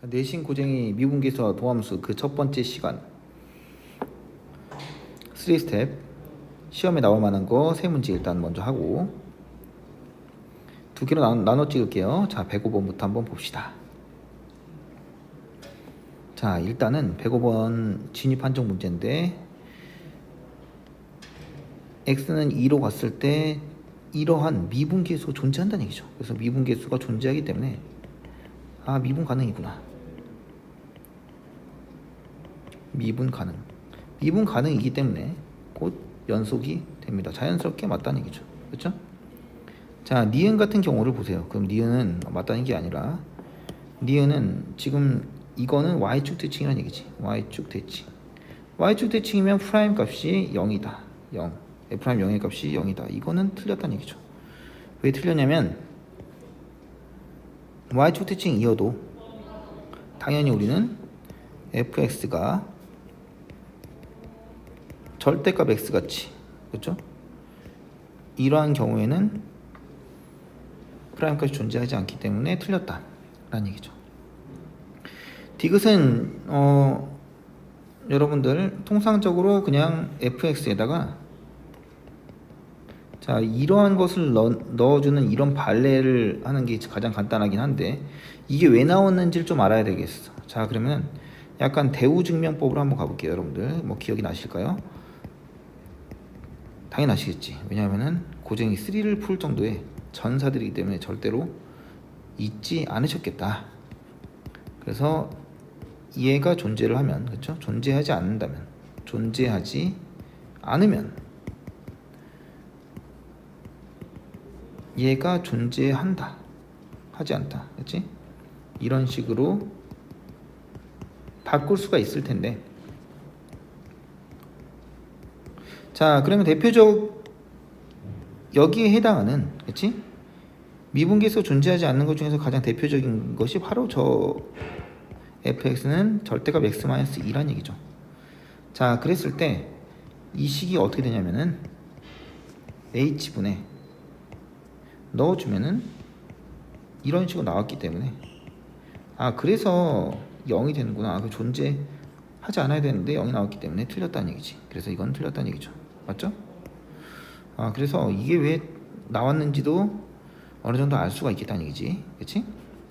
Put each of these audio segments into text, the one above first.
자, 내신 고쟁이 미분계수와 도함수 그 첫 번째 시간 3스텝 시험에 나올 만한 거 세 문제 일단 먼저 하고 두 개로 나눠, 나눠 찍을게요. 자, 105번부터 한번 봅시다. 자, 일단은 105번 진입 판정 문제인데 x는 2로 갔을 때 이러한 미분계수 존재한다는 얘기죠. 그래서 미분계수가 존재하기 때문에 아 미분 가능이구나. 미분 가능. 미분 가능이기 때문에 곧 연속이 됩니다. 자연스럽게 맞다는 얘기죠. 그렇죠? 자, 니은 같은 경우를 보세요. 그럼 니은은 맞다는 게 아니라 니은은 지금 이거는 y축 대칭이라는 얘기지. y축 대칭. y축 대칭이면 프라임 값이 0이다. 0. f 프라임 0의 값이 0이다. 이거는 틀렸다는 얘기죠. 왜 틀렸냐면 y축 대칭이어도 당연히 우리는 fx가 절대값 x 같이 그렇죠? 이러한 경우에는 프라임까지 존재하지 않기 때문에 틀렸다 라는 얘기죠. 디귿은 어, 여러분들 통상적으로 그냥 fx에다가 자 이러한 것을 넣, 넣어주는 이런 발레를 하는 게 가장 간단하긴 한데 이게 왜 나왔는지를 좀 알아야 되겠어. 자 그러면 약간 대우증명법으로 한번 가볼게요, 여러분들. 뭐 기억이 나실까요? 당연히 아시겠지. 왜냐하면은 고쟁이 3를 풀 정도의 전사들이기 때문에 절대로 잊지 않으셨겠다. 그래서 얘가 존재를 하면 그렇죠? 존재하지 않는다면 존재하지 않으면 얘가 존재한다. 하지 않다. 그렇지? 이런 식으로 바꿀 수가 있을 텐데 자 그러면 대표적 여기에 해당하는 그렇지 미분계수 존재하지 않는 것 중에서 가장 대표적인 것이 바로 저 fx는 절대값 x-2란 얘기죠. 자 그랬을 때 이 식이 어떻게 되냐면은 h분에 넣어주면은 이런 식으로 나왔기 때문에. 아 그래서 0이 되는구나. 아, 그 존재하지 않아야 되는데 0이 나왔기 때문에 틀렸다는 얘기지. 그래서 이건 틀렸다는 얘기죠 맞죠? 아 그래서 이게 왜 나왔는지도 어느 정도 알 수가 있겠다는 얘기지. 그치?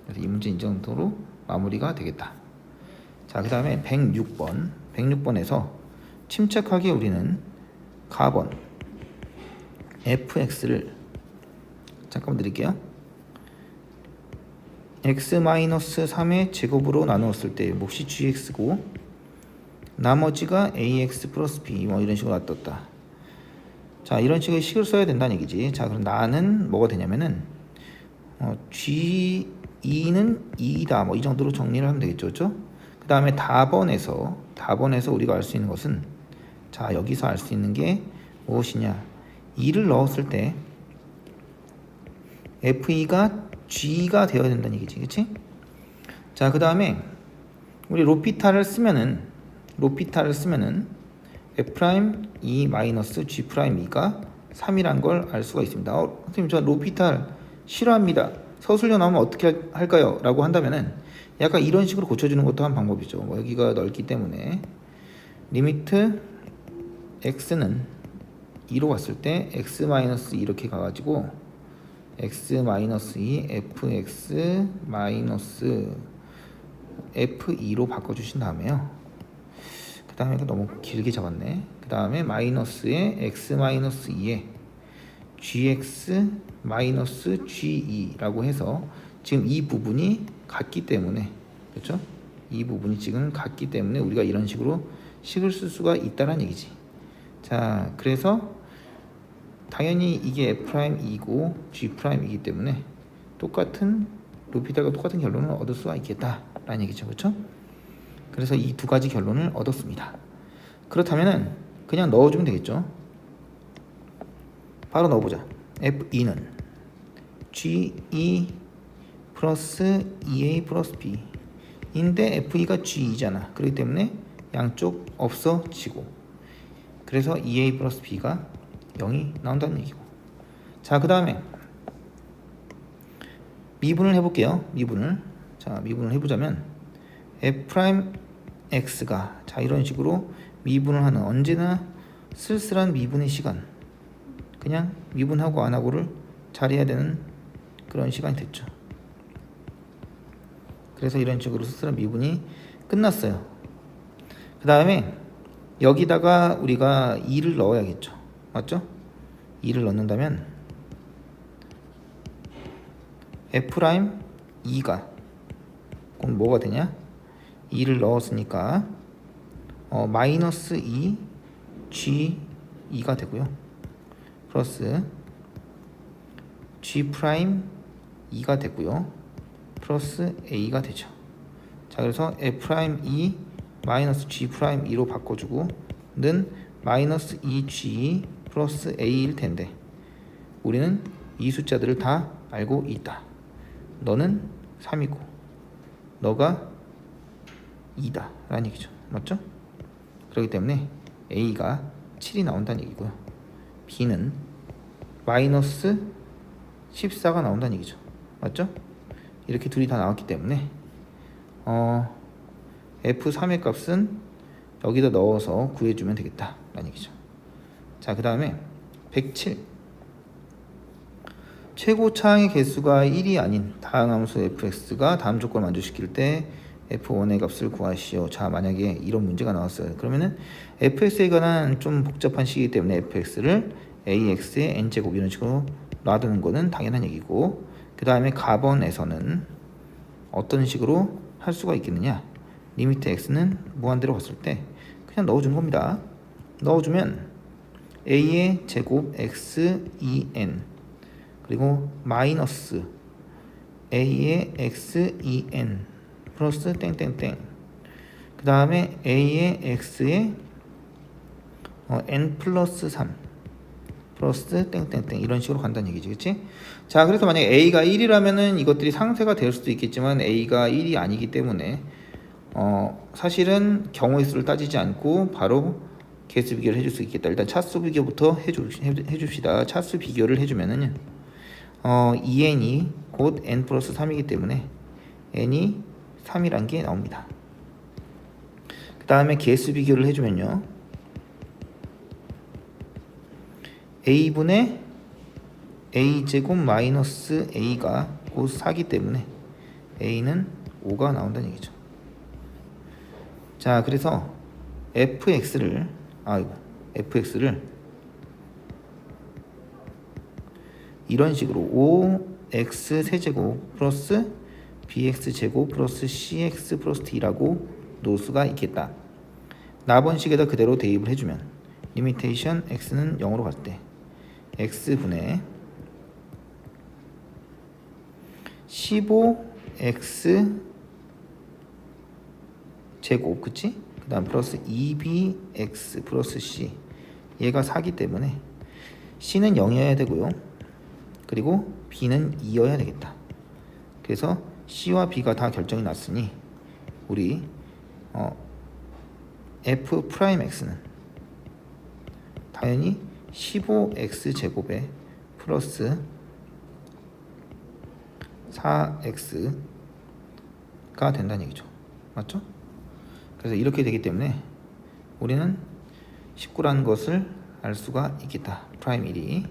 그래서 이 문제 인정도로 마무리가 되겠다. 자그 다음에 106번. 106번에서 침착하게 우리는 가번 fx를 잠깐만 드릴게요. x-3의 제곱으로 나누었을 때 몫이 gx고 나머지가 ax 플러스 b 뭐 이런 식으로 놔뒀다 자 이런 식의 식을 써야 된다는 얘기지. 자 그럼 나는 뭐가 되냐면은 어, g2는 2다. 뭐 이 정도로 정리를 하면 되겠죠? 그 다음에 답원에서 답원에서 우리가 알 수 있는 것은 자 여기서 알 수 있는 게 무엇이냐? 2를 넣었을 때 FE가 G가 되어야 된다는 얘기지, 그치? 자, 그 다음에 우리 로피타를 쓰면은 로피타를 쓰면은 F 프라임 E 마이너스 G 프라임 E가 3이란 걸 알 수가 있습니다. 어, 선생님 저 로피탈 싫어합니다. 서술려 나오면 어떻게 할까요? 라고 한다면은 약간 이런 식으로 고쳐주는 것도 한 방법이죠. 뭐 여기가 넓기 때문에 리미트 x는 2로 갔을 때 x 마이너스 이렇게 가가지고 x 마이너스 2 fx 마이너스 f2로 바꿔주신 다음에요. 그 다음에 너무 길게 잡았네. 그 다음에 마이너스에 x 마이너스 2에 gx 마이너스 ge 라고 해서 지금 이 부분이 같기 때문에 그렇죠? 이 부분이 지금 같기 때문에 우리가 이런 식으로 식을 쓸 수가 있다는 얘기지. 자, 그래서 당연히 이게 F'이고 G'이기 때문에 똑같은 루피타가 똑같은 결론을 얻을 수가 있겠다라는 얘기죠. 그렇죠? 그래서 이 두 가지 결론을 얻었습니다. 그렇다면은 그냥 넣어주면 되겠죠. 바로 넣어보자. F2는 GE 플러스 EA 플러스 B 인데 FE가 G이잖아. 그렇기 때문에 양쪽 없어지고 그래서 EA 플러스 B가 0이 나온다는 얘기고 자 그 다음에 미분을 해볼게요 미분을 자 미분을 해보자면 f x가 자 이런 식으로 미분을 하는 언제나 쓸쓸한 미분의 시간 그냥 미분하고 안 하고를 잘해야 되는 그런 시간이 됐죠. 그래서 이런 식으로 쓸쓸한 미분이 끝났어요. 그 다음에 여기다가 우리가 2를 넣어야겠죠. 맞죠? 2를 넣는다면 F' 2가 그럼 뭐가 되냐? 2를 넣었으니까 어, 마이너스 2 G 2가 되고요. 플러스 G 프라임 2가 되고요. 플러스 A가 되죠. 자 그래서 F 프라임 2 마이너스 G 프라임 2로 바꿔주고 는 마이너스 2G 플러스 A일 텐데 우리는 이 숫자들을 다 알고 있다. 너는 3이고 너가 2다 라는 얘기죠. 맞죠? 그렇기 때문에 A가 7이 나온다는 얘기고요. B는 마이너스 14가 나온다는 얘기죠. 맞죠? 이렇게 둘이 다 나왔기 때문에 어, F3의 값은 여기다 넣어서 구해주면 되겠다 라는 얘기죠. 자, 그 다음에 107 최고 차항의 개수가 1이 아닌 다항 함수 fx가 다음 조건을 만족시킬 때 f1의 값을 구하시오. 자, 만약에 이런 문제가 나왔어요. 그러면은 fx에 관한 좀 복잡한 식이기 때문에 fx를 ax의 n제곱 이런 식으로 놔두는 거는 당연한 얘기고 그 다음에 가번에서는 어떤 식으로 할 수가 있겠느냐 리미트 x는 무한대로 갔을 때 그냥 넣어준 겁니다. 넣어주면 a의 제곱 x 2n 그리고 마이너스 a의 x 2n 플러스 땡땡땡. 그 다음에 a의 x의 어, n 플러스 3 플러스 땡땡땡. 이런 식으로 간다는 얘기지 그치? 자 그래서 만약에 a가 1이라면은 이것들이 상세가 될 수도 있겠지만 a가 1이 아니기 때문에 어 사실은 경우의 수를 따지지 않고 바로 개수 비교를 해줄 수 있겠다. 일단 차수 비교부터 해주, 해줍시다. 차수 비교를 해주면은 어 2n이 곧 n 플러스 3이기 때문에 n이 3이란 게 나옵니다 그 다음에 개수 비교를 해주면요 a분의 a제곱 마이너스 a가 곧 4기 때문에 a는 5가 나온다는 얘기죠. 자, 그래서 fx를 아이고 fx를 이런 식으로 5x 세제곱 플러스 bx 제곱 플러스 cx 플러스 d라고 놓을 수가 있겠다. 나번식에다 그대로 대입을 해주면 리미테이션 x는 0으로 갈 때 x분의 15x 제곱 그치? 그 다음 플러스 2bx 플러스 c 얘가 4기 때문에 c는 0이어야 되고요 그리고 b는 2여야 되겠다 그래서 c와 b가 다 결정이 났으니 우리 어, f 프라임 x는 당연히 15x 제곱에 플러스 4x가 된다는 얘기죠. 맞죠? 그래서 이렇게 되기 때문에 우리는 19라는 것을 알 수가 있겠다. 프라임 1이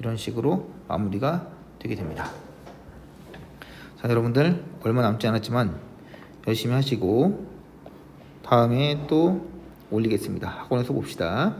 이런 식으로 마무리가 되게 됩니다. 자, 여러분들 얼마 남지 않았지만 열심히 하시고 다음에 또 올리겠습니다. 학원에서 봅시다.